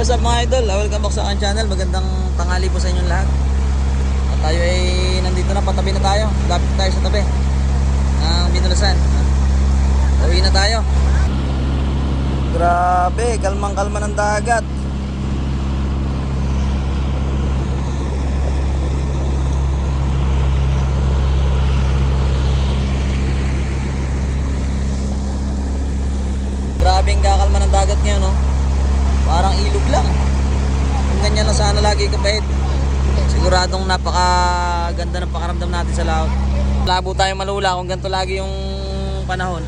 What's up mga idol? Welcome back sa aking channel. Magandang tanghali po sa inyong lahat. At tayo ay nandito na, patabi na tayo. Lapit tayo sa tabi ng Binulasan. Uwi na tayo. Grabe, kalmang kalma ng dagat. Grabe ang kakalma ng dagat ngayon, no? Parang ilog lang. Lang sana lagi kapait. Siguradong napakaganda ng pakaramdam natin sa laut. Labo tayo malula kung ganito lagi yung panahon.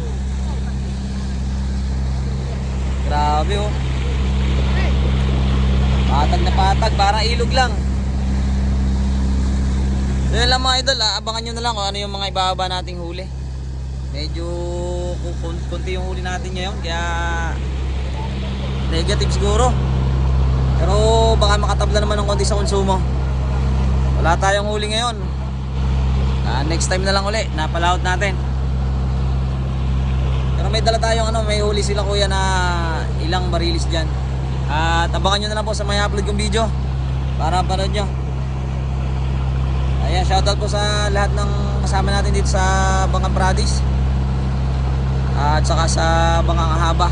Grabe oh. Patag na patag, parang ilog lang. So yun lang mga idol, ah, abangan nyo na lang kung ano yung mga ibababa nating huli. Medyo ku- kun- kunti yung huli natin ngayon, kaya negative siguro. Makatabla naman ng konti sa konsumo. Wala tayong huli ngayon. Ah, next time na lang uli, napalaot natin. Pero may dala tayong ano, may huli sila kuya na ilang barilis dyan. At abangan nyo na lang po sa may upload kong video para panood nyo. Ayan, shoutout po sa lahat ng kasama natin dito sa Bangang Pradis. At saka sa Bangang Ahaba.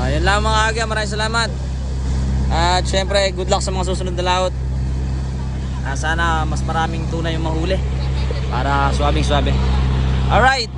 Ayan lang mga aga, maraming salamat. At syempre, good luck sa mga susunod na laot. Ah, sana mas maraming tunay yung mahuli para swabing swabe. Alright,